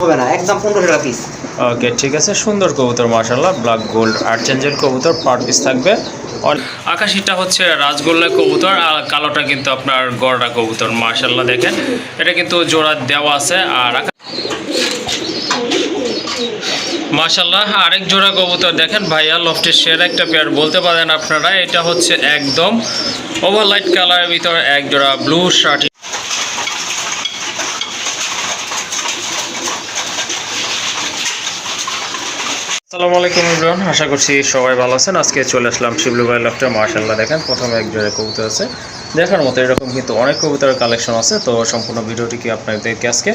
হবে ওকে ঠিক আছে, সুন্দর কবুতর মার্শাল্লাহ ব্ল্যাক গোল্ড কবুতর পার পিস থাকবে। আকাশিটা হচ্ছে রাজগোল্লা কবুতর, আর কালোটা কিন্তু আপনার গড়া কবুতর মার্শাল্লাহ দেখেন। এটা কিন্তু জোড়া দেওয়া আছে, আর আরেক জোড়া কবুতর দেখেন, ভাইয়া লফটের শের একটা পেয়ার বলতে পারেন আপনারা, এটা হচ্ছে একদম ওভারলাইট কালারের ভিতরে এক জোড়া ব্লু শার্ট আসসালামু আলাইকুম ইমরান আশা করছি সবাই ভালো আছেন। আজকে চলে আসলাম শিবলু ভাই লফটে মার্শাল্লাহ দেখেন প্রথমে এক জোড়া কবুতর আছে। দেখার মতো এরকম কিন্তু অনেক কবুতরের কালেকশন আছে তো সম্পূর্ণ ভিডিওটি কি আপনাদেরকে আজকে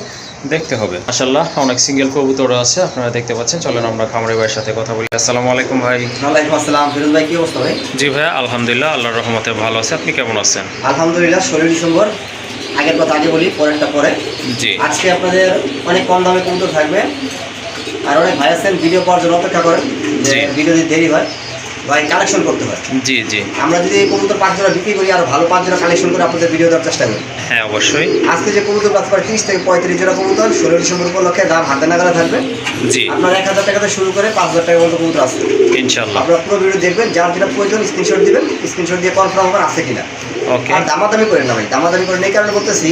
দেখতে হবে। মাশাল্লাহ অনেক সিঙ্গেল কবুতর আছে আপনারা দেখতে পাচ্ছেন। চলেন আমরা খামারি ভাইয়ের সাথে কথা বলি। আসসালামু আলাইকুম ভাই। ওয়ালাইকুম আসসালাম। ফিরোজ ভাই কি অবস্থা ভাই? জি ভাই আলহামদুলিল্লাহ আল্লাহর রহমতে ভালো আছে। আপনি কেমন আছেন? আলহামদুলিল্লাহ ষোলোই ডিসেম্বর আগের কথা আগে বলি পরেরটা পরে। জি। আজকে আপনাদের অনেক কম দামে কবুতর থাকবে। আর অনেক ভাই আছেন ভিডিও পাওয়ার জন্য অপেক্ষা করেন যে ভিডিও যদি দেরি হয় ভাই কালেকশন করতে হয়। জি জি। আমরা যদি কবুতর পাঁচ জোড়া বিক্রি করি আর ভালো পাঁচ জোড়া কালেকশন করে আপনাদের ভিডিও দেওয়ার চেষ্টা করি। হ্যাঁ অবশ্যই। আজকে যে কবুতর বাদ করে তিরিশ থেকে পঁয়ত্রিশ জোড়া কবুতর ষোলো ডিসেম্বর উপলক্ষে দাম হাতে নাগালে থাকবে। জি। আপনার এক হাজার টাকা থেকে শুরু করে পাঁচ হাজার টাকা পর্যন্ত কবুতর আছে। ইনশাল্লাহ। আপনারা পুরো ভিডিও দেখবেন যার যেটা প্রয়োজন স্ক্রিনশট দিবেন স্ক্রিনশট দিয়ে কনফার্ম হবেন আছে কিনা। ওকে আর দামাদামি করেন না ভাই দামাদামি করেন এই কারণে বলতেছি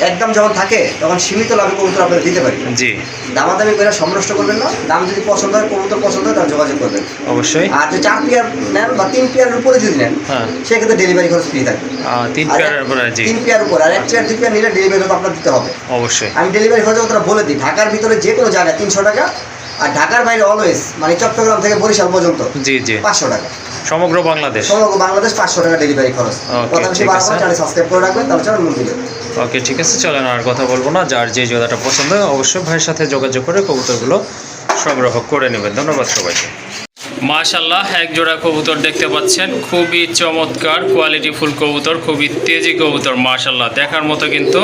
একদম যখন থাকে তখন সীমিত লাভে কবুতর আপনাদের দিতে পারি জি। দামাদামি করে সমনষ্ট করবেন না দাম যদি পছন্দ হয় কবুতর পছন্দ হয় তাহলে যোগাযোগ করবেন। অবশ্যই। আর যদি চার পেয়ার নেন বা তিন পেয়ারের উপরে যদি নেন হ্যাঁ। সেক্ষেত্রে ডেলিভারি খরচ ফ্রি থাকবে। তিন আর পেয়ারের উপরে জি। তিন পেয়ার উপর আর এক পেয়ার দুই পেয়ার নিলে ডেলিভারি খরচ আপনার দিতে হবে। অবশ্যই। আমি ডেলিভারি খরচ কথা বলে দিই ঢাকার ভিতরে যে কোনো জায়গায় তিনশো টাকা আর ঢাকার বাইরে অলওয়েজ মানে চট্টগ্রাম থেকে বরিশাল পর্যন্ত জি জি। পাঁচশো টাকা। সমগ্র বাংলাদেশ? সমগ্র বাংলাদেশ পাঁচশো টাকা ডেলিভারি খরচ। কথা বেশি ঠিক বারবার চ্যানেল সাবস্ক্রাইব করে রাখবেন তাহলে মূল দিবেন ওকে, ঠিক আছে, চলেন, আর কথা বলব না। যার যে জোড়াটা পছন্দ অবশ্যই ভাইয়ের সাথে যোগাযোগ করে কবুতরগুলো সংগ্রহ করে নেবেন। ধন্যবাদ সবাইকে। মাশাল্লাহ এক জোড়া কবুতর দেখতে পাচ্ছেন। খুবই চমৎকার কোয়ালিটি ফুল কবুতর, খুবই তেজি কবুতর মাশাল্লাহ দেখার মতো কিন্তু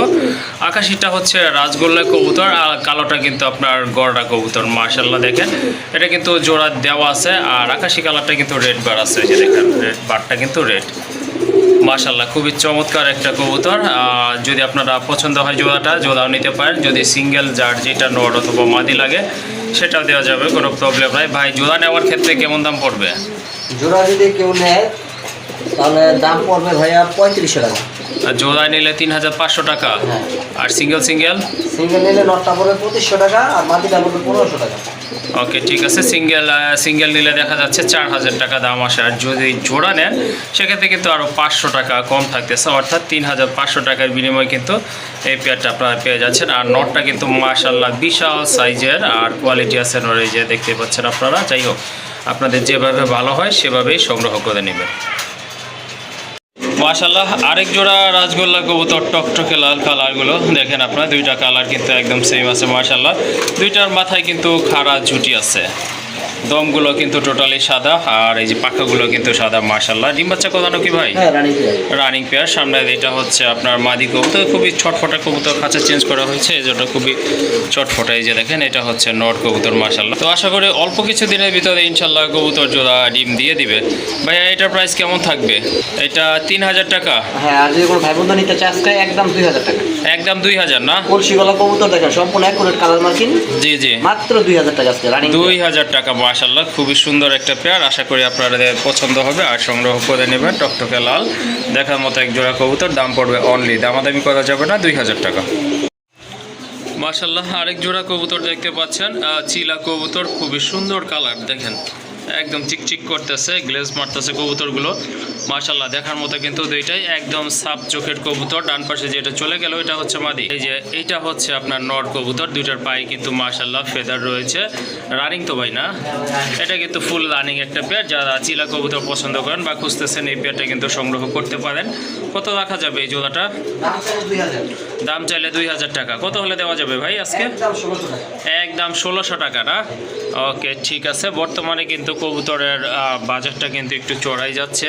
আকাশিটা হচ্ছে রাজগোল্লা কবুতর, আর কালোটা কিন্তু আপনার গড়া কবুতর মাশাল্লাহ দেখেন। এটা কিন্তু জোড়া দেওয়া আছে, আর আকাশি কালারটা কিন্তু রেড বার আছে। যে দেখেন রেড বারটা কিন্তু রেড মাশাল্লাহ খুবই চমৎকার একটা কবুতর। যদি আপনারা পছন্দ হয় জোড়াটা, জোড়াও নিতে পারেন। যদি সিঙ্গেল জার যেটা নট অথবা মাদি লাগে, সেটাও দেওয়া যাবে, কোনো প্রবলেম নাই। ভাই, জোড়া নেওয়ার ক্ষেত্রে কেমন দাম পড়বে? জোড়া যদি কেউ নেয় তাহলে দাম পড়বে ভাইয়া পঁয়ত্রিশশো টাকা। আর জোড়া নিলে তিন হাজার পাঁচশো টাকা। হ্যাঁ। আর সিঙ্গেল সিঙ্গেল? সিঙ্গেল নিলে নটটা পড়বে পঁচিশশো টাকা আর মাটিটা পড়বে পনেরোশো টাকা। ওকে ঠিক আছে। সিঙ্গেল সিঙ্গেল নিলে দেখা যাচ্ছে চার হাজার টাকা দাম আসে। আর যদি জোড়া নেন সেক্ষেত্রে কিন্তু আরও পাঁচশো টাকা কম থাকতেছে। অর্থাৎ তিন হাজার পাঁচশো টাকার বিনিময়ে কিন্তু এই পেয়ারটা আপনারা পেয়ে যাচ্ছেন। আর নটটা কিন্তু মাশাল্লাহ বিশাল সাইজের আর কোয়ালিটি আছে নড়ে যে দেখতে পাচ্ছেন আপনারা। যাই হোক আপনাদের যেভাবে ভালো হয় সেভাবেই সংগ্রহ করে নেবেন। মাশাল্লাহ আরেক জোড়া রাজগোল্লা কবুতর, টকটকে লাল কালারগুলো। দেখেন আপনারা, দুইটা কালার কিন্তু একদম সেম আছে মাশাল্লাহ দুইটার মাথায় কিন্তু খাড়া ঝুটি আছে। দমগুলো কিন্তু টোটালি সাদা আর এই যে পাখাগুলো কিন্তু সাদা মাশাল্লাহ ডিম বাচ্চা কদানো কি ভাই? হ্যাঁ রানিং পেয়ার সামনে এটা হচ্ছে আপনার মাদি কবুতর। খুবই ছটফটা কবুতর খাঁচা চেঞ্জ করা হয়েছে জন্য খুবই ছটফটা। এই যে দেখেন এটা হচ্ছে নট কবুতর মাশাল্লাহ তো আশা করি অল্প কিছু দিনের ভিতরে ইনশাল্লাহ কবুতর জোড়া ডিম দিয়ে দিবে। ভাইয়া এটার প্রাইস কেমন থাকবে? এটা তিন হাজার টাকা। হ্যাঁ আর যদি কোনো ভাই বন্ধু নিতে চাই একদম দুই হাজার টাকা। একদম দুই হাজার না? কলসি গলা কবুতর দেখেন সম্পূর্ণ অ্যাকুরেট কালার মার্কিং জি জি। মাত্র দুই হাজার টাকা আজকে রানিং দুই হাজার টাকা মাশাল্লাহ খুবই সুন্দর একটা পেয়ার আশা করি আপনাদের পছন্দ হবে আর সংগ্রহ করে নেবেন টকটকে লাল। দেখার মতো এক জোড়া কবুতর দাম পড়বে অনলি দামাদামি করা যাবে না দুই হাজার টাকা। মাশাল্লাহ আরেক জোড়া কবুতর দেখতে পাচ্ছেন। চিলা কবুতর খুবই সুন্দর কালার দেখেন। একদম চিকচিক করতেছে গ্লেজ মারতেছে কবুতরগুলো। মাশাল্লাহ দেখার মতো কিন্তু দুইটাই। একদম সাপ চোখের কবুতর, ডান পাশে যেটা চলে গেল, এটা হচ্ছে মাদি। এই যে, এইটা হচ্ছে আপনার নর কবুতর, দুইটার পায়ে কিন্তু মাশাল্লাহ ফেদার রয়েছে। রানিং তো ভাই না? এটা কিন্তু ফুল রানিং একটা পেয়ার। যারা চিলা কবুতর পছন্দ করেন বা খুঁজতেছেন, এই পেয়ারটা কিন্তু সংগ্রহ করতে পারেন। কত রাখা যাবে এই জোড়াটা? দাম চাইলে দুই হাজার টাকা। কত হলে দেওয়া যাবে ভাই আজকে? একদম ষোলোশো টাকা না? ওকে, ঠিক আছে। বর্তমানে কিন্তু কবুতরের বাজারটা কিন্তু একটু চড়াই যাচ্ছে।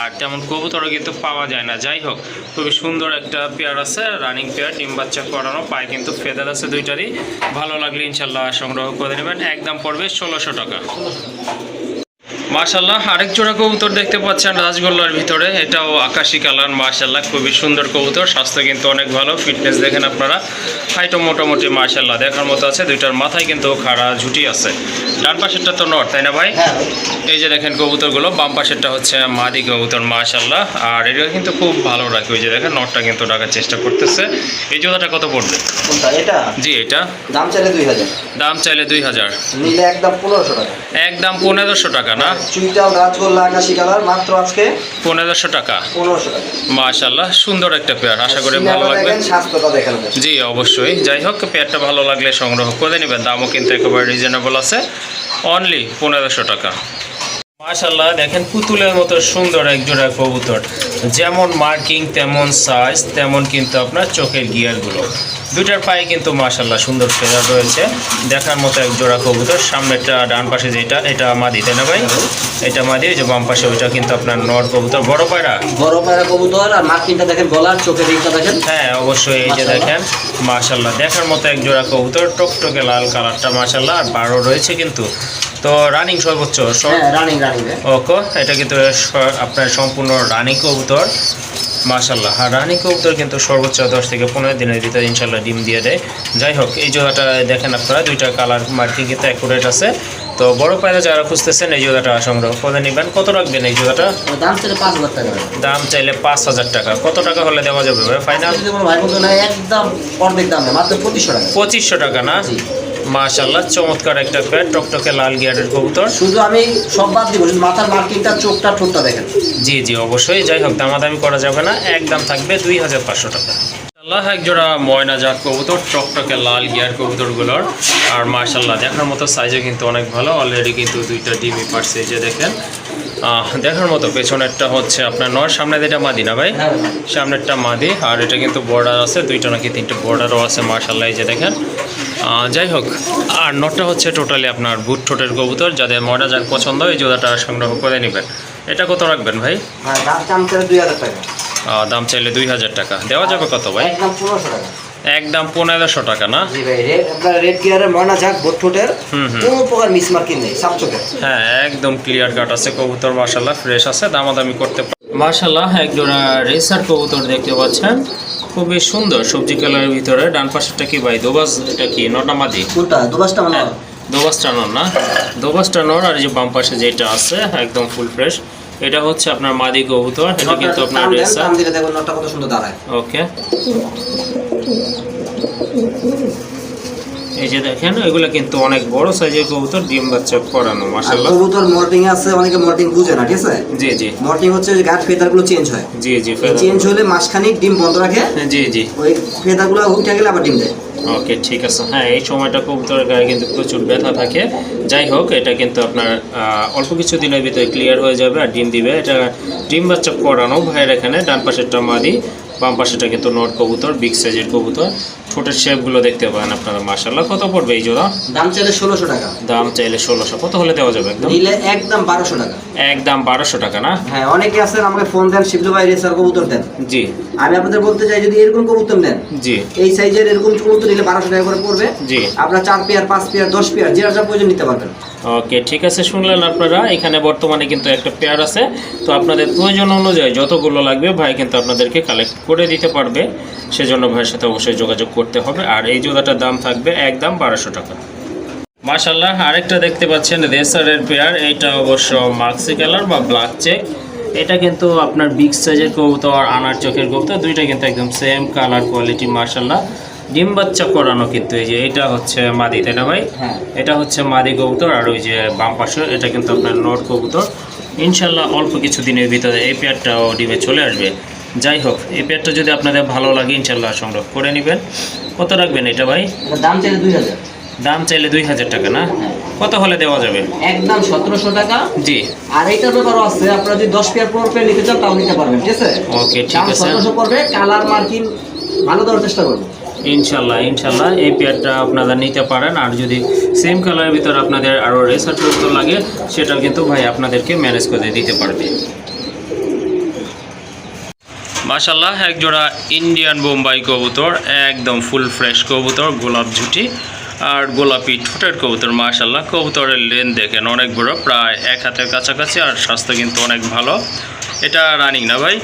আর তেমন কবুতরও কিন্তু পাওয়া যায় না। যাই হোক, খুবই সুন্দর একটা পেয়ার আছে রানিং পেয়ার ডিম বাচ্চা করানো পায়ে কিন্তু ফেদার আছে দুইটারই। ভালো লাগলে ইনশাল্লাহ সংগ্রহ করে নেবেন। একদম পড়বে ষোলোশো টাকা। মাশাল্লাহ আরেক জোড়া কবুতর দেখতে পাচ্ছেন রাজগোল্লার ভিতরে। এটাও আকাশি কালার মাশাল্লাহ খুবই সুন্দর কবুতর। স্বাস্থ্য কিন্তু অনেক ভালো ফিটনেস দেখেন আপনারা। হাইটও মোটামুটি মাশাল্লাহ দেখার মতো আছে। দুইটার মাথায় কিন্তু খাড়া ঝুটি আছে। ডান পাশেরটা তো নর তাই না ভাই? হ্যাঁ। এই যে দেখেন কবুতরগুলো বাম পাশেরটা হচ্ছে মাদি কবুতর মাশাল্লাহ আর এটা কিন্তু খুব ভালো রাখে ওই যে দেখেন নটটা কিন্তু ডাকার চেষ্টা করতেছে। এই জোড়াটা কত পড়বে? এটা? জি এটা। দাম চাইলে দুই হাজার। দাম চাইলে দুই হাজার। একদম পনেরোশো টাকা। একদম পনেরোশো টাকা না? চুইটাল রাজগোল্লা আকাশি কালার মাত্র আজকে পনেরোশো টাকা। পনেরোশো টাকা। মাশাল্লাহ সুন্দর একটা পেয়ার আশা করি ভালো লাগবে। জি অবশ্যই। যাই হোক পেয়ারটা ভালো লাগলে সংগ্রহ করে নেবেন। দামও কিন্তু একেবারে রিজনেবল আছে। অনলি পনেরোশো টাকা। মাশাল্লাহ দেখেন পুতুলের মতো সুন্দর এক জোড়া কবুতর। যেমন মার্কিং তেমন সাইজ তেমন কিন্তু আপনার চোখের গিয়ারগুলো। দুইটার পায়ে কিন্তু মাশাল্লাহ সুন্দর ফেদার রয়েছে। দেখার মতো এক জোড়া কবুতর সামনেরটা ডান পাশে যেটা এটা মাদি তাই না ভাই? এটা মাদি যে বাম পাশে ওইটা কিন্তু আপনার নর কবুতর। বড় পায়রা? বড় পায়রা কবুতর আর মার্কিনটা দেখেন গলার চোখের রিংটা দেখেন। হ্যাঁ অবশ্যই এই যে। দেখেন মাশাল্লাহ দেখার মতো এক জোড়া কবুতর টকটকে লাল কালারটা মাশাল্লাহ আর বারো রয়েছে কিন্তু। তো রানিং সর্বোচ্চ হ্যাঁ রানিং রানিং ওকে এটা কিন্তু আপনার সম্পূর্ণ রানিং কবুতর। মাশাল্লাহ আর রানিং কবুতর কিন্তু সর্বোচ্চ দশ থেকে পনেরো দিনের ভিতরে ইনশাল্লাহ ডিম দিয়ে দেয়। যাই হোক এই জোড়াটা দেখেন আপনারা দুইটা কালার মার্কিং কিন্তু অ্যাকুরেট আছে। তো বড় পায়রা যারা খুঁজতেছেন এই জোড়াটা সংগ্রহ করে নেবেন। কত রাখবেন এই জোড়াটা? দাম চাইলে পাঁচ হাজার টাকা। দাম চাইলে পাঁচ হাজার টাকা। কত টাকা হলে দেওয়া যাবে ভাই? ফাইনাল একদম অর্ধেক দাম মাত্র পঁচিশশো টাকা। পঁচিশশো টাকা না। মাশাল্লাহ চমৎকার একটা প্যাট টকটকে লাল গিয়ারের কবুতর। শুধু আমি সব বাদ দিব মাথার মার্কিংটা চোখটা ঠোঁটটা দেখেন। জি জি অবশ্যই। যাই হোক দামাদামি করা যাবে না একদম থাকবে দুই হাজার পাঁচশো টাকা। আল্লাহ এক জোড়া ময়না জাত কবুতর টকটকে লাল গিয়ার কবুতরগুলোর। আর মাশাল্লাহ দেখার মতো সাইজে কিন্তু অনেক ভালো। অলরেডি কিন্তু দুইটা ডিমি পারছে এই যে দেখেন। আহ, দেখার মতো পেছনেরটা হচ্ছে আপনার নয় সামনে যেটা মাদি না ভাই? হ্যাঁ। সামনেরটা মাদি আর এটা কিন্তু বর্ডার আছে দুইটা নাকি তিনটে বর্ডারও আছে মার্শাল্লাহ এই যে দেখেন। যাই হোক আর নটটা হচ্ছে টোটালি আপনার বুট ঠোঁটের কবুতর যাদের ময়না যাক পছন্দ এই জোড়াটা সংগ্রহ করে নেবেন। এটা কত রাখবেন ভাই? হ্যাঁ দাম চাইলে দুই হাজার টাকা। দেওয়া যাবে কত ভাই? একদম পনেরোশো টাকা। একদম পনেরোশো টাকা না? রেড গিয়ারের ময়না ঝাক বোট ঠোঁটের হুম, হুম। কোনো প্রকার মিস নেই সাপ হ্যাঁ একদম ক্লিয়ার কাট আছে কবুতর মার্শাল্লাহ ফ্রেশ আছে দামাদামি করতে মার্শাল্লাহ এক জোড়া রেসার কবুতর দেখতে পাচ্ছেন। খুবই সুন্দর সবজি কালারের ভিতরে ডান পাশেরটা কি ভাই? দোবাস এটা কি? নটামাদি কোনটা? দোবাসটা মানে দোবাসটা নর না? দোবাসটা নর আর এই যে বাম পাশে যেটা আছে একদম ফুল ফ্রেশ এটা হচ্ছে আপনার মাদি কবুতর এটা কিন্তু আপনার রেসা ওকে। এই যে দেখেন এগুলো কিন্তু অনেক বড় সাইজের কবুতর ডিম বাচ্চা করানো আর মাশাল্লাহ কবুতর মর্টিং আছে অনেকে মর্টিং বুঝে না ঠিক আছে? জি জি। মর্টিং হচ্ছে ওই গাছ ফেদারগুলো চেঞ্জ হয়। জি জি চেঞ্জ হলে মাসখানিক ডিম বন্ধ রাখে জি জি। ওই ফেদারগুলো উঠে গেলে আবার ডিম দেয়। ওকে ঠিক আছে। হ্যাঁ এই সময়টা কবুতরের গায়ে কিন্তু প্রচুর ব্যথা থাকে। যাই হোক এটা কিন্তু আপনার অল্প কিছু দিনের ভিতরে ক্লিয়ার হয়ে যাবে আর ডিম দিবে। এটা ডিম বাচ্চা করানো ভাইয়ের এখানে ডান পাশেরটা মাদি। বাম পাশেটা কিন্তু নট কবুতর বিগ সাইজের কবুতর। ঠোঁটের শেপগুলো দেখতে পাবেন আপনারা মার্শাল্লাহ কত পড়বে এই জোড়া? দাম চাইলে ষোলোশো টাকা। দাম চাইলে ষোলোশো। কত হলে দেওয়া যাবে একদম? নিলে একদম বারোশো টাকা। একদম বারোশো টাকা না? হ্যাঁ অনেকে আছেন আমাকে ফোন দেন শিবলু ভাই রেসার কবুতর দেন। জি। আমি আপনাদের বলতে চাই যদি এরকম কবুতর নেন জি। এই সাইজের এরকম কবুতর নিলে বারোশো টাকা করে পড়বে। জি। আপনার চার পেয়ার পাঁচ পেয়ার দশ পেয়ার যে যা প্রয়োজন নিতে পারবেন। ওকে ঠিক আছে শুনলেন আপনারা। এখানে বর্তমানে কিন্তু একটা পেয়ার আছে। তো আপনাদের প্রয়োজন অনুযায়ী যতগুলো লাগবে ভাই কিন্তু আপনাদেরকে কালেক্ট করে দিতে পারবে সেজন্য ভাইয়ের সাথে অবশ্যই যোগাযোগ করতে হবে। আর এই জোড়াটার দাম থাকবে একদম বারোশো টাকা। মাশাল্লাহ আরেকটা দেখতে পাচ্ছেন রেসারের পেয়ার। এইটা অবশ্য মাক্সি কালার বা ব্ল্যাক চেক এটা কিন্তু আপনার বিগ সাইজের কবুতর আর আনার চোখের কবুতর দুইটা কিন্তু একদম সেম কালার কোয়ালিটি মার্শাল্লাহ ডিম বাচ্চা করানো কিন্তু এই যে এটা হচ্ছে মাদি তাই না ভাই? হ্যাঁ। এটা হচ্ছে মাদি কবুতর আর ওই যে বাম পাশে এটা কিন্তু আপনার নট কবুতর। ইনশাল্লাহ অল্প কিছু দিনের ভিতরে এই পেয়ারটাও ডিমে চলে আসবে। যাই হোক এই পেয়ারটা যদি আপনাদের ভালো লাগে ইনশাল্লাহ সংগ্রহ করে নেবেন। কত রাখবেন এটা ভাই? দাম চাইলে দুই হাজার। দাম চাইলে দুই হাজার টাকা না? কত হলে দেওয়া যাবে? একদম সতেরোশো টাকা। জি। আর এইটার ব্যাপারও আছে আপনারা যদি দশ পেয়ার পনেরো পেয়ার নিতে চান তাও নিতে পারবেন ঠিক আছে? ওকে ঠিক আছে। সতেরোশো পড়বে কালার মার্কিন ভালো দেওয়ার চেষ্টা করব ইনশাল্লাহ ইনশাল্লাহ এই পেয়ারটা আপনারা নিতে পারেন। আর যদি সেম কালারের ভিতরে আপনাদের আরও রেসার কবুতর লাগে সেটা কিন্তু ভাই আপনাদেরকে ম্যানেজ করে দিতে পারবে। মাশাল্লাহ এক জোড়া ইন্ডিয়ান বোম্বাই কবুতর একদম ফুল ফ্রেশ কবুতর গোলাপ ঝুটি আর গোলাপি ঠোঁটের কবুতর মাশাল্লাহ কবুতরের লেন দেখেন অনেক বড় প্রায় এক হাতের কাছাকাছি আর স্বাস্থ্য কিন্তু অনেক ভালো। এটা রানিং না ভাই?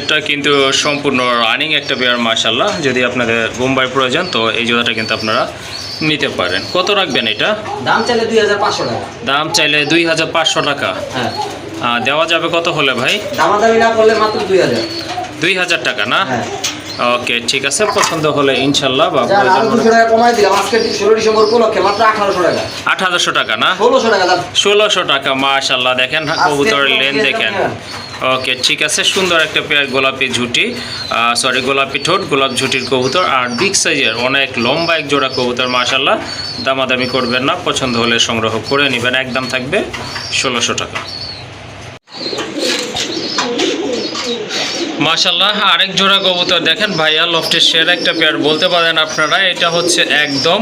এটা কিন্তু সম্পূর্ণ রানিং একটা পেয়ার মাশাল্লাহ যদি আপনাদের বোম্বাই প্রয়োজন তো এই জোড়াটা কিন্তু আপনারা নিতে পারেন। কত রাখবেন এটা? দাম চাইলে দুই হাজার পাঁচশো টাকা। দাম চাইলে দুই হাজার পাঁচশো টাকা। হ্যাঁ। দেওয়া যাবে কত হলে ভাই? দামাদামি না করলে মাত্র দুই হাজার। দুই হাজার টাকা না? হ্যাঁ। ওকে ঠিক আছে পছন্দ হলে ইনশাল্লাহ বা দুশো টাকা কমাই দিলাম আজকে ষোলো ডিসেম্বর উপলক্ষে মাত্র আঠারোশো টাকা। আঠারোশো টাকা না? ষোলোশো টাকা ষোলোশো টাকা মাশাল্লাহ দেখেন কবুতরের লেন দেখেন। ওকে ঠিক আছে সুন্দর একটা পেয়ার গোলাপি ঝুটি। সরি গোলাপি ঠোঁট গোলাপ ঝুটির কবুতর আর বিগ সাইজের অনেক লম্বা এক জোড়া কবুতর মাশাল্লাহ। দামাদামি করবেন না পছন্দ হলে সংগ্রহ করে নেবেন একদম থাকবে ষোলোশো টাকা। মাশাল্লাহ আরেক জোড়া কবুতর দেখেন। ভাইয়া, লফটের সেরা একটা পেয়ার বলতে পারেন আপনারা, এটা হচ্ছে একদম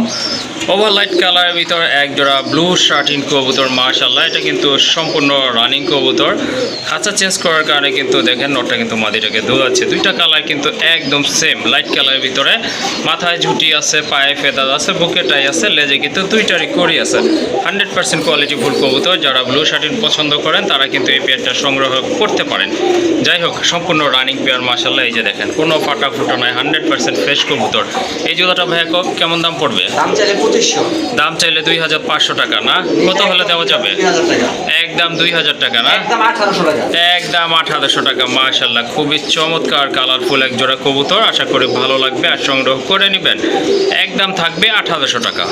ওভারলাইট কালারের ভিতর এক জোড়া ব্লু শার্টিন কবুতর মাশাল্লাহ এটা কিন্তু সম্পূর্ণ রানিং কবুতর। খাঁচা চেঞ্জ করার কারণে কিন্তু দেখেন, নটটা কিন্তু মাদিটাকে দোলাচ্ছে। দুইটা কালার কিন্তু একদম সেম লাইট কালারের ভিতরে। মাথায় ঝুটি আছে, পায়ে ফেদার আছে, বুকে টাই আছে, লেজে কিন্তু দুইটারই করি আছে। হান্ড্রেড পার্সেন্ট কোয়ালিটি ফুল কবুতর। যারা ব্লু শার্টিন পছন্দ করেন, তারা কিন্তু এই পেয়ারটা সংগ্রহ করতে পারেন। যাই হোক, সম্পূর্ণ রানিং পেয়ার মাসাল্লাহ এই যে দেখেন, কোনো ফাটা ফুটো নয় হান্ড্রেড পার্সেন্ট ফ্রেশ কবুতর। এই জোড়াটা ভাইয়া কেমন দাম পড়বে? পঁচিশশো। দাম চাইলে দুই হাজার পাঁচশো টাকা না? কত হলে দেওয়া যাবে? একদম দুই হাজার টাকা না? একদম আঠারোশো টাকা। একদম আঠারোশো টাকা মাশাল্লাহ খুবই চমৎকার কালারফুল এক জোড়া কবুতর। আশা করি ভালো লাগবে আর সংগ্রহ করে নেবেন। একদম থাকবে আঠারোশো টাকা।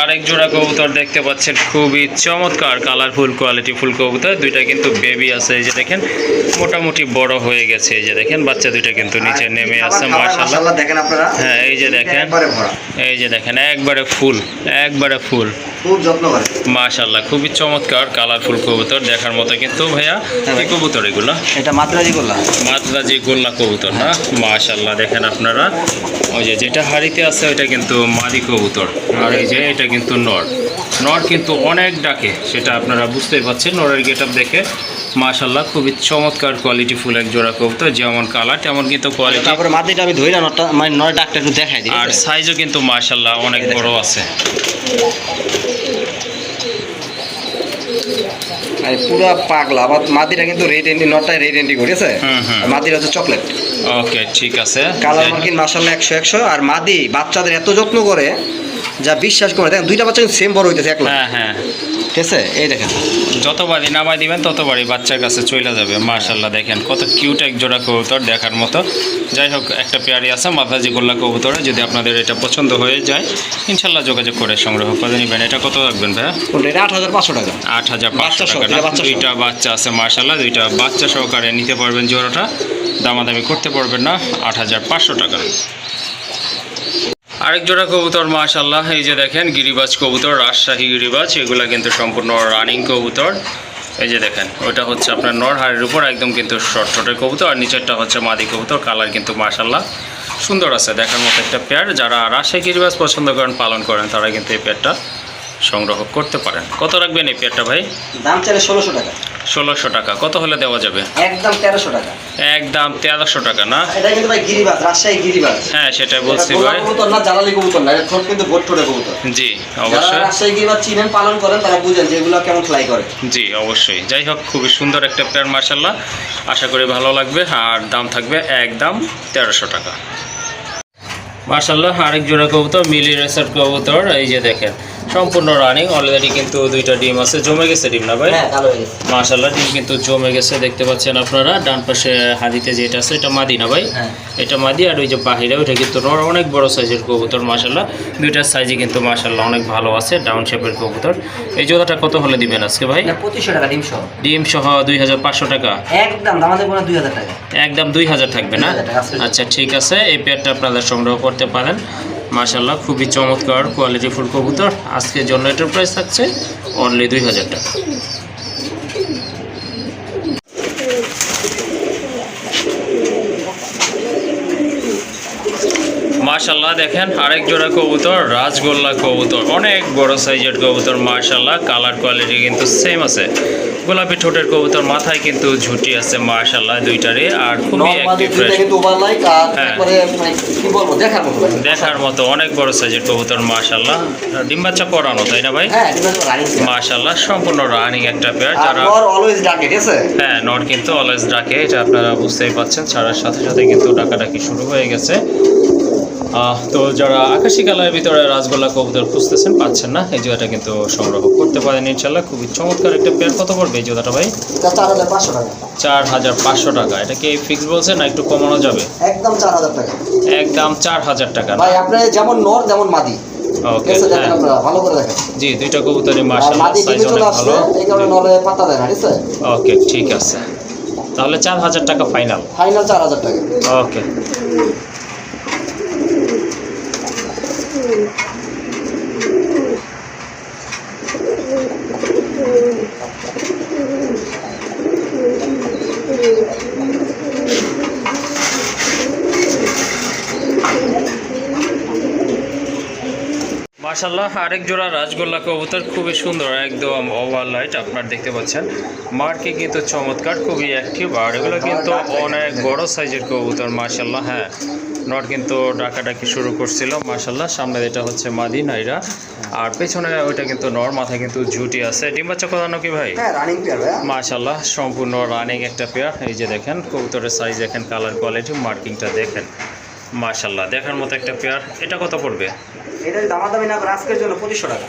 আরেক জোড়া কবুতর দেখতে পাচ্ছেন। খুবই চমৎকার কালারফুল কোয়ালিটি ফুল কবুতর। দুইটা কিন্তু বেবি আছে এই যে দেখেন মোটামুটি বড় হয়ে গেছে এই যে দেখেন বাচ্চা দুইটা কিন্তু নিচে নেমে আসছে মার্শাল্লাহ মাশাআল্লাহ। দেখেন আপনারা। হ্যাঁ এই যে দেখেন এই যে দেখেন একবারে ফুল একবারে ফুল। খুব যত্ন করে। মাশাল্লাহ খুবই চমৎকার কালারফুল কবুতর দেখার মতো কিন্তু ভাইয়া কি কবুতর এগুলো? এটা মাত্রাজি করলাম মাদ্রাজি গোল্লা কবুতর না? মাশাল্লাহ দেখেন আপনারা। ওই যে যেটা হাড়িতে আছে ওইটা কিন্তু মাদি কবুতর। আর এই যে এটা কিন্তু নর। নর কিন্তু অনেক ডাকে সেটা আপনারা বুঝতেই পারছেন নরের গেট দেখে মাশাল্লাহ খুবই চমৎকার কোয়ালিটি ফুল এক জোড়া কবুতর। যেমন কালার তেমন কিন্তু কোয়ালিটি তারপরে মাটিটা আমি ধরি নটা মানে নয় ডাকটা একটু দেখাই দিই। আর সাইজও কিন্তু মাশাল্লাহ অনেক বড় আছে। আর পুরো পাগলা আবার মাটিটা কিন্তু রেড এন্ডি নটায় রেড এন্ডি। আর মাদিটা হচ্ছে চকলেট ওকে ঠিক আছে। কালার মার্কিন মাসাল্লাহ একশো একশো। আর মাদি বাচ্চাদের এত যত্ন করে যা বিশ্বাস করে দেখেন দুইটা বাচ্চা কিন্তু সেম বড় হইতেছে একলা। হ্যাঁ হ্যাঁ। ঠিক আছে এই দেখেন। যতবারই নামাই দিবেন ততবারই বাচ্চার কাছে চলে যাবে। মার্শাল্লাহ দেখেন কত কিউট এক জোড়া কবুতর দেখার মতো। যাই হোক একটা পেয়ারি আছে মাথাজি গোল্লা কবুতরে। যদি আপনাদের এটা পছন্দ হয়ে যায় ইনশাল্লাহ যোগাযোগ করে সংগ্রহ করে নেবেন। এটা কত রাখবেন ভাইয়া? এটা আট হাজার পাঁচশো টাকা। আট হাজার পাঁচশো টাকা। দুইটা বাচ্চা দুইটা বাচ্চা আছে মার্শাল্লাহ দুইটা বাচ্চা সহকারে নিতে পারবেন জোড়াটা। দামাদামি করতে পারবেন না আট হাজার পাঁচশো টাকা। আরেক জোড়া কবুতর মাশাল্লাহ এই যে দেখেন, গিরিবাজ কবুতর, রাজশাহী গিরিবাজ, এগুলা কিন্তু সম্পূর্ণ রানিং কবুতর। এই যে দেখেন, ওটা হচ্ছে আপনার নরহারের উপর, একদম কিন্তু শর্ট শর্টের কবুতর, আর নিচেরটা হচ্ছে মাদি কবুতর, কালার কিন্তু মাশাল্লাহ সুন্দর আছে। দেখার মতো একটা পেয়ার যারা রাজশাহী গিরিবাজ পছন্দ করেন, পালন করেন, তারা কিন্তু এই পেয়ারটা সংগ্রহ করতে পারেন। কত রাখবেন এই পেয়ারটা ভাই? দাম চাইলে ষোলোশো টাকা। ষোলোশো টাকা। কত হলে দেওয়া যাবে? একদম তেরোশো টাকা। একদম তেরোশো টাকা না? এটা কিন্তু ভাই গিরিবাজ রাজশাহী গিরিবাজ। হ্যাঁ সেটাই বলছি ভাই। কবুতর না জ্বালালি কবুতর না এটা ঠোঁট কিন্তু ভোট ঠোঁটে কবুতর। জি অবশ্যই। রাজশাহী গিরিবাজ চিনেন পালন করেন তারা বুঝেন যে এগুলো কেমন ফ্লাই করে। জি অবশ্যই। যাই হোক খুবই সুন্দর একটা পেয়ার মার্শাল্লাহ আশা করি ভালো লাগবে। আর দাম থাকবে একদম তেরোশো টাকা। মার্শাল্লাহ আরেক জোড়া কবুতর মিলি রেসার কবুতর। এই যে দেখেন সম্পূর্ণ রানিং অলরেডি কিন্তু দুইটা ডিম আছে। জমে গেছে ডিম না ভাই? হ্যাঁ মার্শাল্লাহ ডিম কিন্তু জমে গেছে দেখতে পাচ্ছেন আপনারা। ডান পাশে হাদিতে যেটা আছে এটা মাদি না ভাই? হ্যাঁ। এটা মাদি আর ওই যে বাহিরে ওইটা কিন্তু অনেক বড় সাইজের কবুতর মাশাল্লাহ দুইটার সাইজে কিন্তু মাশাল্লাহ অনেক ভালো আছে ডাউন শেপের কবুতর। এই জোড়াটা কত হলে দিবেন আজকে ভাই? পঁচিশশো টাকা ডিম সহ। ডিম সহ দুই হাজার পাঁচশো টাকা। একদম আমাদের কোনো দুই হাজার টাকা। একদম দুই হাজার থাকবে না? 2000 টাকা আছে। আচ্ছা ঠিক আছে। এই পেয়ারটা আপনারা সংগ্রহ করতে পারেন। মাশাল্লাহ খুবই চমৎকার কোয়ালিটি ফুল কবুতর। আজকে জন্য এটার প্রাইস থাকছে অনলি দুই হাজার টাকা। মাশাল্লাহ দেখেন আরেক জোড়া কবুতর রাজগোল্লা কবুতর অনেক বড় সাইজের কবুতর মাশাল্লাহ কালার কোয়ালিটি কিন্তু সেম আছে। গোলাপি ঠোঁটের কবুতর মাথায় কিন্তু ঝুটি আছে মার্শাল্লাহ দুইটারে আর খুবই অ্যাক্টিভ ফ্রেশ হ্যাঁ। মানে দেখার মতো অনেক বড় সাইজের কবুতর মার্শাল্লাহ ডিম বাচ্চা করানো তাই না ভাই? হ্যাঁ মার্শাল্লাহ সম্পূর্ণ রানিং একটা পেয়ার যারা হ্যাঁ নট কিন্তু অলওয়েজ ডাকে এটা আপনারা বুঝতেই পাচ্ছেন ছাড়ার সাথে সাথে কিন্তু ডাকাডাকি শুরু হয়ে গেছে। তো যারা আকাশি কালারের ভিতরে রাজগোল্লা কবুতর খুঁজতেছেন পাচ্ছেন না এই জোড়াটা কিন্তু সংগ্রহ করতে পারেন ইনশাল্লাহ খুবই চমৎকার একটা পেয়ার কত পড়বে এই জোড়াটা ভাই? চার হাজার পাঁচশো টাকা। এটা কি ফিক্স বলছেন না একটু কমানো যাবে? একদম চার হাজার টাকা। একদম চার হাজার টাকা ভাই আপনি যেমন নর যেমন মাদি। ওকে হ্যাঁ। আপনারা ভালো করে দেখেন। জি দুইটা কবুতরই আর সাইজ অনেক ভালো। এই কারণে নরে পাতা দেয় না ঠিক আছে? ওকে ঠিক আছে। তাহলে চার হাজার টাকা ফাইনাল ফাইনাল চার হাজার টাকা। ওকে মার্শাল্লাহ আরেক জোড়া রাজগোল্লা কবুতর খুবই সুন্দর একদম ওভার লাইট আপনার দেখতে পাচ্ছেন। মার্কে কিন্তু চমৎকার খুবই অ্যাক্টিভ আর এগুলো কিন্তু অনেক বড় সাইজের কবুতর মার্শাল্লাহ হ্যাঁ। নট কিন্তু ডাকাডাকি শুরু করছিল মার্শাল্লাহ সামনে এটা হচ্ছে মাদি নাইরা আর পেছনে ওইটা কিন্তু নর মাথায় কিন্তু ঝুটি আছে। ডিম বাচ্চা করানো কি ভাই? হ্যাঁ মার্শাল্লাহ সম্পূর্ণ রানিং একটা পেয়ার এই যে দেখেন কবুতরের সাইজ দেখেন কালার কোয়ালিটি মার্কিংটা দেখেন। মার্শাল্লাহ দেখার মতো একটা পেয়ার এটা কত পড়বে? এটা দামাদামি না করে আজকের জন্য পঁচিশশো টাকা।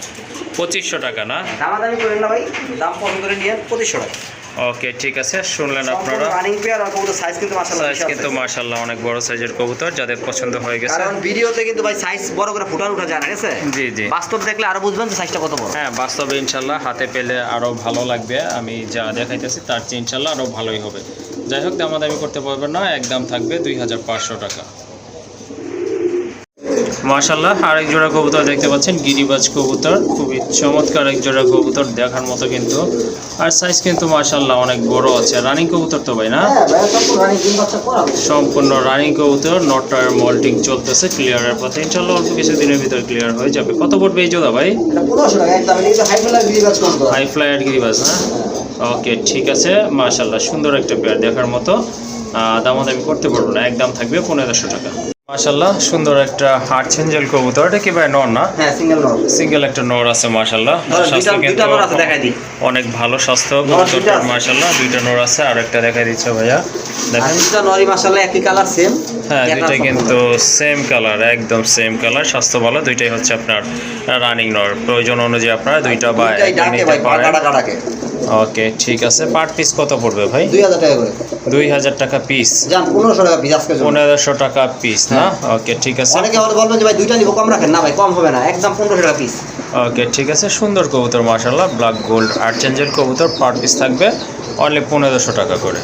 পঁচিশশো টাকা না? দামাদামি করেন না ভাই দাম পছন্দ করে নিয়ে পঁচিশশো টাকা। ওকে ঠিক আছে শুনলেন আপনারা। রানিং পেয়ার আর কবুতর সাইজ কিন্তু সাইজ অনেক বড় সাইজের কবুতর যাদের পছন্দ হয়ে গেছে। কারণ ভিডিওতে কিন্তু ভাই সাইজ বড় করে ফুটান উঠা যায় না ঠিক জি জি। বাস্তব দেখলে আরও বুঝবেন যে সাইজটা কত বড়। হ্যাঁ বাস্তবে ইনশাল্লাহ হাতে পেলে আরও ভালো লাগবে। আমি যা দেখাইতেছি তার চেয়ে ইনশাল্লাহ আরও ভালোই হবে। যাই হোক দামাদামি করতে পারবেন না একদম থাকবে দুই হাজার পাঁচশো টাকা। মার্শাল্লাহ আরেক জোড়া কবুতর দেখতে পাচ্ছেন গিরিবাজ কবুতর। খুবই চমৎকার এক জোড়া কবুতর দেখার মতো কিন্তু। আর সাইজ কিন্তু মার্শাল্লাহ অনেক বড় আছে। রানিং কবুতর তো ভাই না? হ্যাঁ সম্পূর্ণ রানিং কবুতর নটার মল্টিং চলতেছে ক্লিয়ারের পথে। ইনশাল্লাহ অল্প কিছু দিনের ভিতরে ক্লিয়ার হয়ে যাবে। কত পড়বে এই জোড়া ভাই? হাই ফ্লাইয়ার গিরিবাজ না? ওকে ঠিক আছে। মাশাল্লাহ সুন্দর একটা পেয়ার দেখার মতো। দামাদামি করতে পারব না। একদম থাকবে পনেরোশো টাকা। মাশাল্লাহ সুন্দর একটা হার্ট চেঞ্জেল কবুতর এটা কি ভাই নর না? হ্যাঁ সিঙ্গেল নর। সিঙ্গেল একটা নর আছে মাশাল্লাহ দুইটা নর আছে দেখাই দিই। অনেক ভালো স্বাস্থ্য। মাশাল্লাহ দুইটা নর আছে আর একটা দেখাই দিচ্ছে ভাইয়া। দেখেন দুইটা নরি মাসাল্লাহ একই কালার সেম হ্যাঁ কিন্তু সেম কালার একদম সেম কালার স্বাস্থ্য ভালো দুইটাই হচ্ছে আপনার রানিং নর। প্রয়োজন অনুযায়ী আপনারা দুইটা বা নিতে পারেন। ওকে ঠিক আছে। পার পিস কত পড়বে ভাই? দুই হাজার টাকা করে। দুই হাজার টাকা পিস পনেরোশো টাকা পিস আজকে পনেরোশো টাকা পিস না? ওকে ঠিক আছে। অনেকে হয়তো বলবেন যে ভাই দুইটা নিবো কম রাখেন। না ভাই কম হবে না। একদম পনেরোশো টাকা পিস ওকে ঠিক আছে। সুন্দর কবুতর মার্শাল্লাহ ব্ল্যাক গোল্ড আর চেঞ্জের কবুতর পার পিস থাকবে। অনলি পনেরোশো টাকা করে।